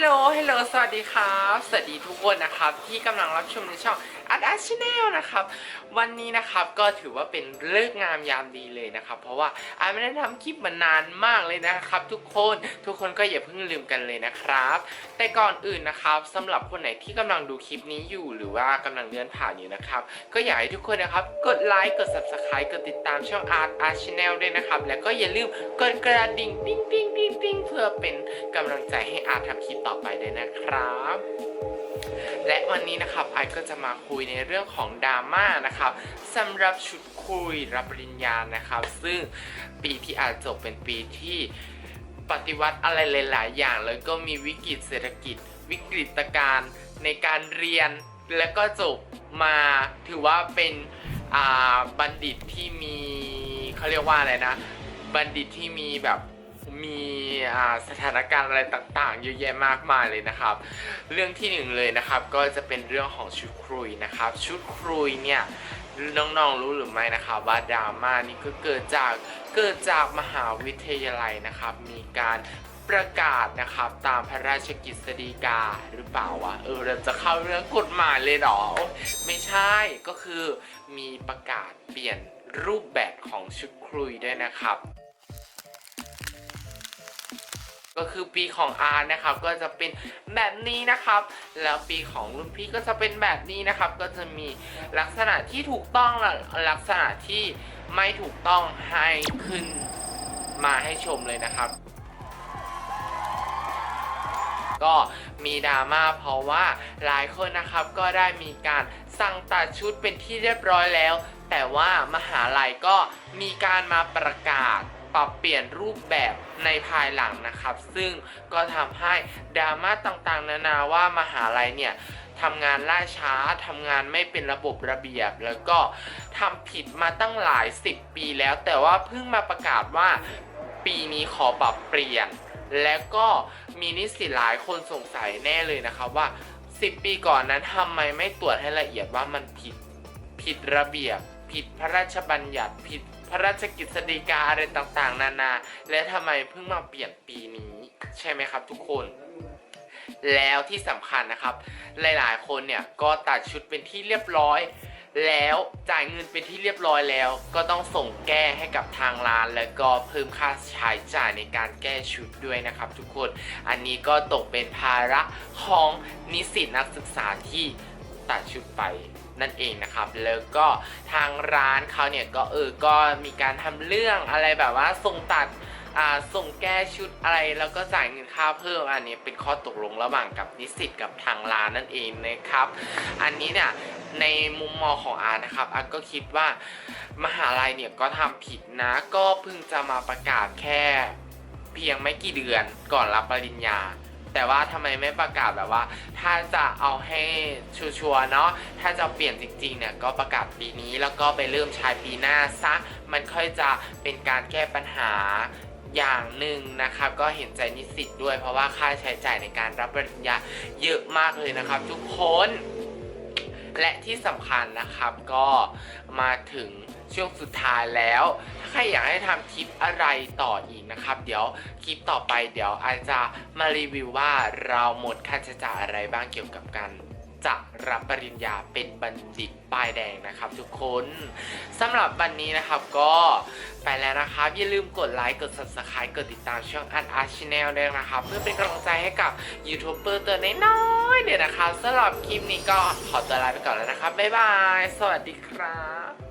ลโหล ฮัลโหล สวัสดีครับ สวัสดีทุกคนนะครับ ที่กำลังรับชมในช่องอัดอัชแนลนะครับ วันนี้นะครับก็ถือว่าเป็นเลิกงามยามดีเลยนะครับ เพราะว่าอาไม่ได้ทำคลิปมานานมากเลยนะครับ ทุกคนทุกคนก็อย่าเพิ่งลืมกันเลยนะครับ แต่ก่อนอื่นนะครับสำหรับคนไหนที่กำลังดูคลิปนี้อยู่ หรือว่ากำลังเลื่อนผ่านอยู่นะครับ ก็อยากให้ทุกคนนะครับกดไลค์กด subscribe กดติดตามช่อง Art Art Channel ด้วยนะครับ แล้วก็อย่าลืมกดกระดิ่งติ๊งติ๊งติ๊งติ๊งเพื่อเป็นกำลังใจให้อาร์ตทำคลิปต่อไปด้วยนะครับ และวันนี้นะครับไอก็จะมาคุยในเรื่องของดราม่านะครับสำหรับชุดคุยรับปริญญานะครับ ซึ่งปีที่อาจจบเป็นปีที่ปฏิวัติอะไรหลาย ๆ อย่าง แล้วก็มีวิกฤตเศรษฐกิจ วิกฤตการณ์ในการเรียนแล้วก็จบมาถือว่าเป็นบัณฑิตที่มีเขาเรียกว่าอะไรนะ บัณฑิตที่มีแบบ มีสถานการณ์อะไรต่างๆ เยอะแยะมากมายเลยนะครับ เรื่องที่หนึ่งเลยนะครับก็จะเป็นเรื่องของชุดครุยนะครับ ชุดครุยเนี่ยน้องๆรู้หรือไม่นะครับว่าดราม่านี่ก็เกิดจากเกิดจากมหาวิทยาลัยนะครับ มีการประกาศนะครับตามพระราชกิจสฎีกาหรือเปล่าวะเออเราจะเข้าเรื่องกฎหมายเลยเหรอ ไม่ใช่ก็คือมีประกาศเปลี่ยนรูปแบบของชุดครุยด้วยนะครับ ก็คือปีของอาร์นะครับก็จะเป็นแบบนี้นะครับ แล้วปีของรุ่นพี่ก็จะเป็นแบบนี้นะครับ ก็จะมีลักษณะที่ถูกต้องและลักษณะที่ไม่ถูกต้องให้ขึ้นมาให้ชมเลยนะครับ ก็มีดราม่าเพราะว่าหลายคนนะครับก็ได้มีการสั่งตัดชุดเป็นที่เรียบร้อยแล้ว แต่ว่ามหาลัยก็มีการมาประกาศ ปรับเปลี่ยนรูปแบบในภายหลังนะครับ ซึ่งก็ทำให้ดราม่าต่างๆ นานาว่ามหาลัยเนี่ยทำงานล่าช้าทำงานไม่เป็นระบบระเบียบ แล้วก็ทำผิดมาตั้งหลายสิบปีแล้ว แต่ว่าเพิ่งมาประกาศว่าปีนี้ขอปรับเปลี่ยน แล้วก็มีนิสิตหลายคนสงสัยแน่เลยนะครับว่า 10 ปีก่อนนั้นทำไมไม่ตรวจให้ละเอียดว่ามันผิด ผิดระเบียบ ผิดพระราชบัญญัติผิด พระราชกิจสีกาอะไรต่างๆ นานา และทำไมเพิ่งมาเปลี่ยนปีนี้ ใช่ไหมครับทุกคน แล้วที่สำคัญนะครับ หลายๆ คนเนี่ยก็ตัดชุดเป็นที่เรียบร้อย แล้วจ่ายเงินเป็นที่เรียบร้อยแล้ว ก็ต้องส่งแก้ให้กับทางร้าน แล้วก็เพิ่มค่าใช้จ่ายในการแก้ชุดด้วยนะครับ ทุกคน อันนี้ก็ตกเป็นภาระของนิสิตนักศึกษาที่ ตัดชุดไปนั่นเองนะครับ แล้วก็ทางร้านเขาเนี่ยก็เออ ก็มีการทำเรื่องอะไรแบบว่าส่งตัดอ่าส่งแก้ชุดอะไรแล้วก็จ่ายเงินค่าเพิ่มอันนี้เป็นข้อตกลงระหว่างกับนิสิตกับทางร้านนั่นเองนะครับ อันนี้เนี่ยในมุมมองของอาร์นะครับอาร์ก็คิดว่ามหาลัยเนี่ยก็ทำผิดนะ ก็เพิ่งจะมาประกาศแค่เพียงไม่กี่เดือนก่อนรับปริญญา แต่ว่าทำไมไม่ประกาศแบบว่า ถ้าจะเอาให้ชัวร์ๆเนาะถ้าจะเปลี่ยนจริงๆเนี่ยก็ประกาศปีนี้แล้วก็ไปเริ่มใช้ปีหน้าซะมันค่อยจะเป็นการแก้ปัญหาอย่างหนึ่งนะครับก็เห็นใจนิสิตด้วยเพราะว่าค่าใช้จ่ายในการรับปริญญาเยอะมากเลยนะครับ ทุกคน และที่สำคัญนะครับก็มาถึงช่วงสุดท้ายแล้ว ถ้าใครอยากให้ทำคลิปอะไรต่ออีกนะครับ เดี๋ยวคลิปต่อไปเดี๋ยวอาจจะมารีวิวว่าเราหมดค่าใช้จ่ายอะไรบ้างเกี่ยวกับการ จะรับปริญญาเป็นบัณฑิตป้ายแดงนะครับ ทุกคนสำหรับวันนี้นะครับก็ไปแล้วนะครับ อย่าลืมกดไลค์กด subscribe กดติดตามช่องอันอาร์ชแนลด้วยนะครับ เพื่อเป็นกำลังใจให้กับยูทูบเบอร์ตัวน้อยๆเดี๋ยวนะครับสำหรับคลิปนี้ก็ขอตัวลาไปก่อนแล้วนะครับบ๊ายบาย สวัสดีครับ